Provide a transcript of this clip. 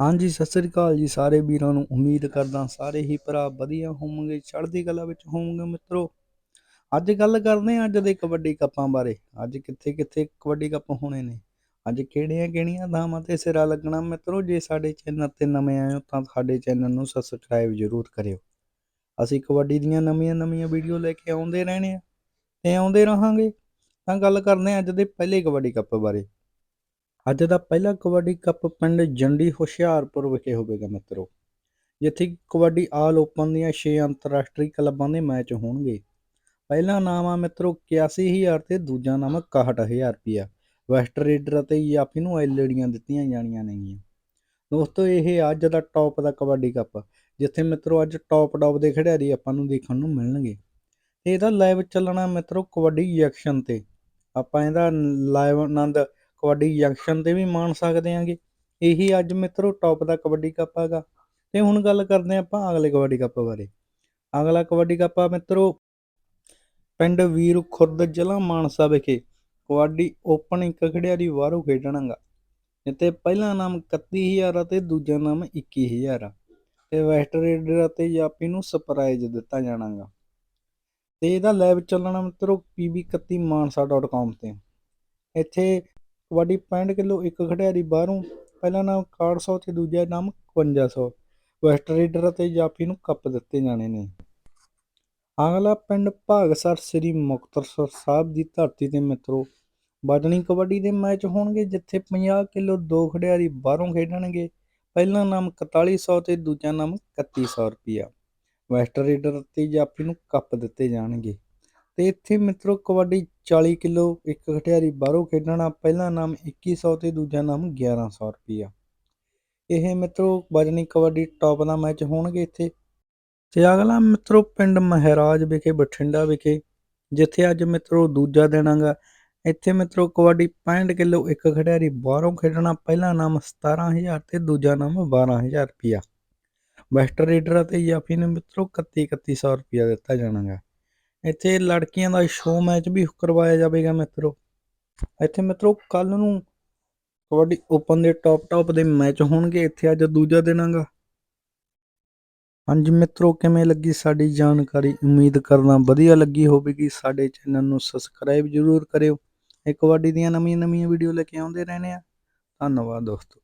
ਹਾਂਜੀ, ਸਤਿ ਸ੍ਰੀ ਅਕਾਲ ਜੀ ਸਾਰੇ ਵੀਰਾਂ ਨੂੰ। ਉਮੀਦ ਕਰਦਾ ਸਾਰੇ ਹੀ ਭਰਾ ਵਧੀਆ ਹੋਵੋਗੇ, ਚੜ੍ਹਦੀ ਕਲਾ ਵਿੱਚ ਹੋਵੋਗੇ ਮਿੱਤਰੋ। ਅੱਜ ਗੱਲ ਕਰਦੇ ਹਾਂ ਅੱਜ ਦੇ ਕਬੱਡੀ ਕੱਪਾਂ ਬਾਰੇ। ਅੱਜ ਕਿੱਥੇ ਕਿੱਥੇ ਕਬੱਡੀ ਕੱਪ ਹੋਣੇ ਨੇ? ਅੱਜ ਕਿਹੜੀਆਂ ਕਿਹੜੀਆਂ ਥਾਵਾਂ ਤੇ ਸਿਰਾ ਲੱਗਣਾ ਮਿੱਤਰੋ? ਜੇ ਸਾਡੇ ਚੈਨਲ ਤੇ ਨਵੇਂ ਆਏ ਹੋ ਤਾਂ ਸਾਡੇ ਚੈਨਲ ਨੂੰ ਸਬਸਕ੍ਰਾਈਬ ਜ਼ਰੂਰ ਕਰਿਓ। ਅਸੀਂ ਕਬੱਡੀ ਦੀਆਂ ਨਵੀਆਂ ਨਵੀਆਂ ਵੀਡੀਓ ਲੈ ਕੇ ਆਉਂਦੇ ਰਹਿਣੇ ਆ ਤੇ ਆਉਂਦੇ ਰਹਾਂਗੇ। ਤਾਂ ਗੱਲ ਕਰਦੇ ਹਾਂ ਅੱਜ ਦੇ ਪਹਿਲੇ ਕਬੱਡੀ ਕੱਪ ਬਾਰੇ। ਅੱਜ ਦਾ ਪਹਿਲਾ ਕਬੱਡੀ ਕੱਪ ਪਿੰਡ ਜੰਡੀ ਹੁਸ਼ਿਆਰਪੁਰ ਵਿਖੇ ਹੋਵੇਗਾ ਮਿੱਤਰੋ, ਜਿੱਥੇ ਕਬੱਡੀ ਆਲ ਓਪਨ ਦੀਆਂ 6 ਅੰਤਰਰਾਸ਼ਟਰੀ ਕਲੱਬਾਂ ਦੇ ਮੈਚ ਹੋਣਗੇ। ਪਹਿਲਾ ਨਾਮ ਆ ਮਿੱਤਰੋ 81000 ਤੇ ਦੂਜਾ ਨਾਮ 61000 ਰੁਪਿਆ ਵੈਸਟ ਰੇਡਰ ਅਤੇ ਯਾਫੀ ਨੂੰ ਐਲਡੀਆਂ ਦਿੱਤੀਆਂ ਜਾਣੀਆਂ ਨੇਗੀਆਂ। ਦੋਸਤੋ, ਇਹ ਅੱਜ ਦਾ ਟੌਪ ਦਾ ਕਬੱਡੀ ਕੱਪ, ਜਿੱਥੇ ਮਿੱਤਰੋ ਅੱਜ ਟੌਪ ਟੌਪ ਦੇ ਖਿਡਾਰੀ ਆਪਾਂ ਨੂੰ ਦੇਖਣ ਨੂੰ ਮਿਲਣਗੇ। ਤੇ ਇਹਦਾ ਲਾਈਵ ਚੱਲਣਾ ਮਿੱਤਰੋ ਕਬੱਡੀ ਜੰਕਸ਼ਨ ਤੇ। ਆਪਾਂ ਇਹਦਾ ਲਾਈਵ ਆਨੰਦ ਕਬੱਡੀ ਜੰਕਸ਼ਨ ਤੇ ਵੀ ਮਾਣ ਸਕਦੇ ਆਂਗੇ। ਇਹੀ ਅੱਜ ਮਿੱਤਰੋ ਟੌਪ ਦਾ ਕਬੱਡੀ ਕੱਪ ਹੈਗਾ। ਤੇ ਹੁਣ ਗੱਲ ਕਰਦੇ ਆਪਾਂ ਅਗਲੇ ਕਬੱਡੀ ਕੱਪ ਬਾਰੇ। ਅਗਲਾ ਕਬੱਡੀ ਕੱਪ ਆ ਮਿੱਤਰੋ ਪਿੰਡ ਵੀਰ ਖੁਰਦ ਜ਼ਿਲ੍ਹਾ ਮਾਨਸਾ ਵਿਖੇ ਕਬੱਡੀ ਓਪਨ ਇੱਕ ਖਿਡਾਰੀ ਬਾਹਰੋਂ ਖੇਡਣਾਗਾ ਜਿੱਤੇ ਪਹਿਲਾ ਨਾਮ 31000 ਅਤੇ ਦੂਜਾ ਨਾਮ 21000 ਆ। ਤੇ ਵੈਸਟ ਰੇਡਰ ਅਤੇ ਜਾਪੀ ਨੂੰ ਸਰਪ੍ਰਾਈਜ਼ ਦਿੱਤਾ ਜਾਣਾਗਾ ਤੇ ਇਹਦਾ ਲਾਈਵ ਚੱਲਣਾ ਮਿੱਤਰੋ pb31 ਮਾਨਸਾ.com ਤੇ। ਇੱਥੇ ਕਬੱਡੀ 65 ਕਿਲੋ, ਇੱਕ ਖਿਡਾਰੀ ਬਾਹਰੋਂ, ਪਹਿਲਾ ਨਾਮ 6100 ਤੇ ਦੂਜਾ ਨਾਮ 5500 ਵੈਸਟ ਰੇਡਰ ਅਤੇ ਜਾਫੀ ਨੂੰ ਕੱਪ ਦਿੱਤੇ ਜਾਣੇ ਨੇ। ਅਗਲਾ ਪਿੰਡ ਭਾਗਸਰ ਸ੍ਰੀ ਮੁਕਤਸਰ ਸਾਹਿਬ ਦੀ ਧਰਤੀ ਤੇ ਮਿੱਤਰੋ ਬਾਜਣੀ ਕਬੱਡੀ ਦੇ ਮੈਚ ਹੋਣਗੇ ਜਿੱਥੇ 50 ਕਿਲੋ ਦੋ ਖਿਡਾਰੀ ਬਾਹਰੋਂ ਖੇਡਣਗੇ। ਪਹਿਲਾ ਨਾਮ 4100 ਤੇ ਦੂਜਾ ਨਾਮ 3100 ਰੁਪਿਆ ਵੈਸਟ ਰੀਡਰ ਅਤੇ ਜਾਫੀ ਨੂੰ ਕੱਪ ਦਿੱਤੇ ਜਾਣਗੇ। ਤੇ ਇੱਥੇ ਮਿੱਤਰੋ ਕਬੱਡੀ 40 ਕਿਲੋ, ਇੱਕ ਖਿਡਾਰੀ ਬਾਹਰੋਂ ਖੇਡਣਾ, ਪਹਿਲਾ ਨਾਮ 2100 ਤੇ ਦੂਜਾ ਨਾਮ 1100 ਰੁਪਿਆ ਇਹ ਮਿੱਤਰੋ ਵਜਨੀ ਕਬੱਡੀ ਟੌਪ ਦਾ ਮੈਚ ਹੋਣਗੇ ਇੱਥੇ। ਤੇ ਅਗਲਾ ਮਿੱਤਰੋ ਪਿੰਡ ਮਹਿਰਾਜ ਵਿਖੇ, ਬਠਿੰਡਾ ਵਿਖੇ, ਜਿੱਥੇ ਅੱਜ ਮਿੱਤਰੋ ਦੂਜਾ ਦਿਨ ਹੈਗਾ। ਇੱਥੇ ਮਿੱਤਰੋ ਕਬੱਡੀ 65 ਕਿਲੋ, ਇੱਕ ਖਿਡਾਰੀ ਬਾਹਰੋਂ ਖੇਡਣਾ, ਪਹਿਲਾ ਨਾਮ 17000 ਤੇ ਦੂਜਾ ਨਾਮ 12000 ਰੁਪਿਆ ਵੈਸਟ ਰੇਡਰ ਅਤੇ ਯਾਫੀ ਨੂੰ ਮਿੱਤਰੋ 31 3100 ਰੁਪਿਆ ਦਿੱਤਾ ਜਾਣਾਗਾ। ਇੱਥੇ ਲੜਕੀਆਂ ਦਾ ਸ਼ੋਅ ਮੈਚ ਵੀ ਕਰਵਾਇਆ ਜਾਵੇਗਾ ਮਿੱਤਰੋ। ਇੱਥੇ ਮਿੱਤਰੋ ਕੱਲ ਨੂੰ ਕਬੱਡੀ ਓਪਨ ਦੇ ਟੌਪ ਟੌਪ ਦੇ ਮੈਚ ਹੋਣਗੇ ਇੱਥੇ, ਅੱਜ ਦੂਜਾ ਦਿਨ ਹੈਗਾ। ਹਾਂਜੀ ਮਿੱਤਰੋ, ਕਿਵੇਂ ਲੱਗੀ ਸਾਡੀ ਜਾਣਕਾਰੀ? ਉਮੀਦ ਕਰਦਾ ਵਧੀਆ ਲੱਗੀ ਹੋਵੇਗੀ। ਸਾਡੇ ਚੈਨਲ ਨੂੰ ਸਬਸਕ੍ਰਾਈਬ ਜ਼ਰੂਰ ਕਰਿਓ। ਇਹ ਕਬੱਡੀ ਦੀਆਂ ਨਵੀਆਂ ਨਵੀਆਂ ਵੀਡੀਓ ਲੈ ਕੇ ਆਉਂਦੇ ਰਹਿੰਦੇ ਆ। ਧੰਨਵਾਦ ਦੋਸਤੋ।